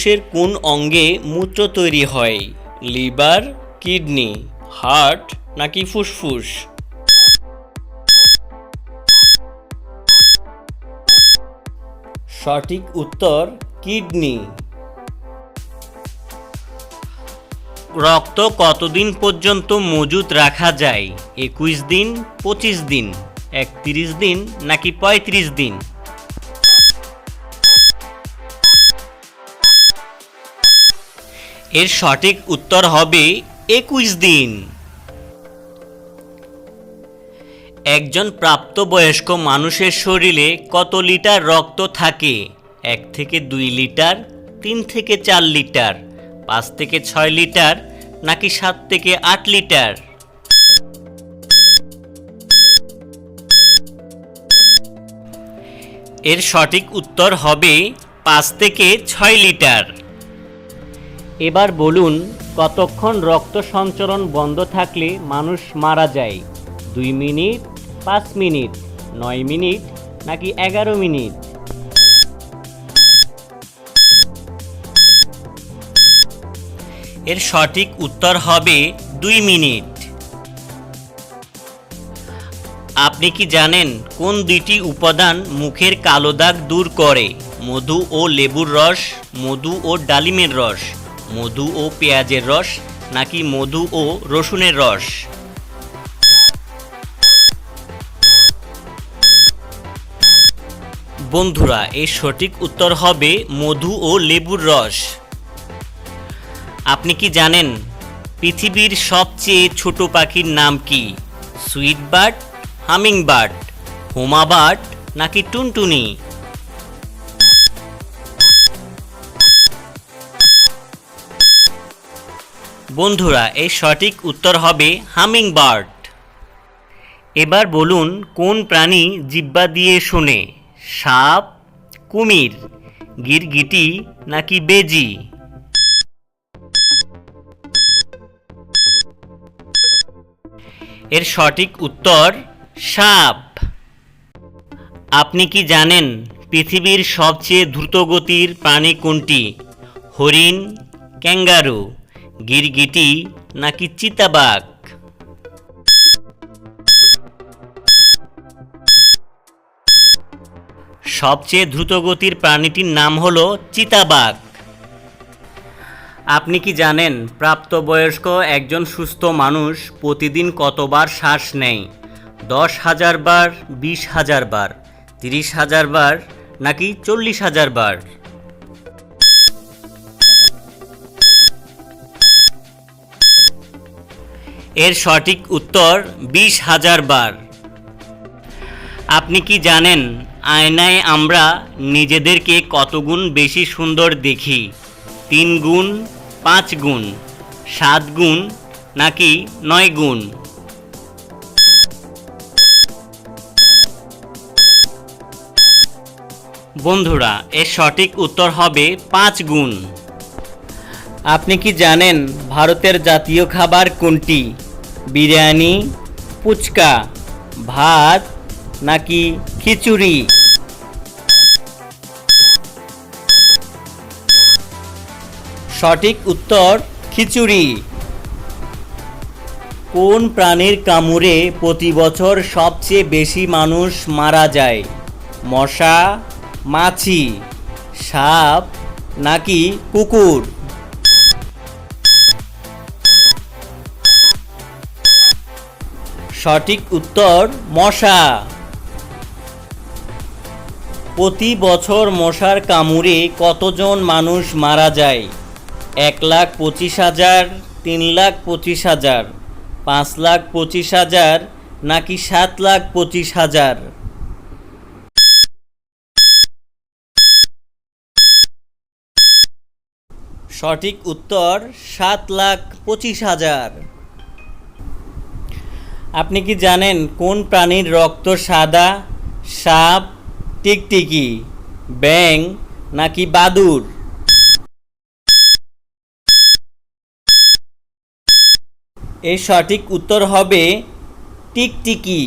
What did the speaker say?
মানুষের কোন অঙ্গে মূত্র তৈরি হয়? লিভার, কিডনি, হার্ট নাকি ফুসফুস? সঠিক উত্তর, কিডনি। রক্ত কতদিন পর্যন্ত মজুত রাখা যায়? একুশ দিন, পঁচিশ দিন, একত্রিশ দিন নাকি পঁয়ত্রিশ দিন? এর সঠিক উত্তর হবে একুশ দিন। একজন প্রাপ্তবয়স্ক মানুষের শরীরে কত লিটার রক্ত থাকে? এক থেকে দুই লিটার, তিন থেকে চার লিটার, পাঁচ থেকে ছয় লিটার, নাকি সাত থেকে আট লিটার? এর সঠিক উত্তর হবে পাঁচ থেকে ছয় লিটার। এবার বলুন, কতক্ষণ রক্ত সঞ্চরণ বন্ধ থাকলে মানুষ মারা যায়? দুই মিনিট, পাঁচ মিনিট, নয় মিনিট, নাকি এগারো মিনিট? এর সঠিক উত্তর হবে দুই মিনিট। আপনি কি জানেন কোন দুইটি উপাদান মুখের কালো দাগ দূর করে? মধু ও লেবুর রস, মধু ও ডালিমের রস। মধু ও পেঁয়াজের রস নাকি মধু ও রসুনের রস? বন্ধুরা, এর সঠিক উত্তর হবে মধু ও লেবুর রস। আপনি কি জানেন পৃথিবীর সবচেয়ে ছোট পাখির নাম কি? সুইট বার্ড হামিং বার্ড হোমা বার্ড নাকি টুনটুনি? বন্ধুরা, এর সঠিক উত্তর হবে হামিং বার্ড এবার বলুন, কোন প্রাণী জিব্বা দিয়ে শোনে? সাপ, কুমির, গিরগিটি, নাকি বেজি? এর সঠিক উত্তর, সাপ। আপনি কি জানেন পৃথিবীর সবচেয়ে দ্রুতগতির প্রাণী কোনটি? হরিণ, ক্যাঙ্গারু। গিরগিটি নাকি চিতাবাঘ? সবচেয়ে দ্রুতগতির প্রাণীটির নাম হল চিতাবাঘ। আপনি কি জানেন, প্রাপ্তবয়স্ক একজন সুস্থ মানুষ প্রতিদিন কতবার শ্বাস নেয়? দশ হাজার বার, বিশ হাজার বার, তিরিশ হাজার বার, নাকি চল্লিশ হাজার বার? এর সঠিক উত্তর বিশ হাজার বার। আপনি কি জানেন আয়নায় আমরা নিজেদেরকে কতগুণ বেশি সুন্দর দেখি? তিন গুণ, পাঁচ গুণ, সাত গুণ, নাকি নয় গুণ? বন্ধুরা, এর সঠিক উত্তর হবে পাঁচ গুণ। আপনি কি জানেন ভারতের জাতীয় খাবার কোনটি? বিরিয়ানি ফুচকা ভাত, নাকি খিচুড়ি? সঠিক উত্তর, খিচুড়ি। কোন প্রাণীর কামড়ে প্রতি বছর সবচেয়ে বেশি মানুষ মারা যায়? মশা, মাছি, সাপ, নাকি কুকুর? সঠিক উত্তর মশা। প্রতি বছর মশার কামড়ে কতজন মানুষ মারা যায়? এক লাখ পঁচিশ হাজার, তিন লাখ পঁচিশ হাজার, পাঁচ লাখ পঁচিশ হাজার, নাকি সাত লাখ পঁচিশ হাজার? সঠিক উত্তর সাত লাখ পঁচিশ হাজার। আপনি কি জানেন কোন প্রাণীর রক্ত সাদা, সাপ, টিকটিকি ব্যাং নাকি বাদুর? এর সঠিক উত্তর হবে টিকটিকি।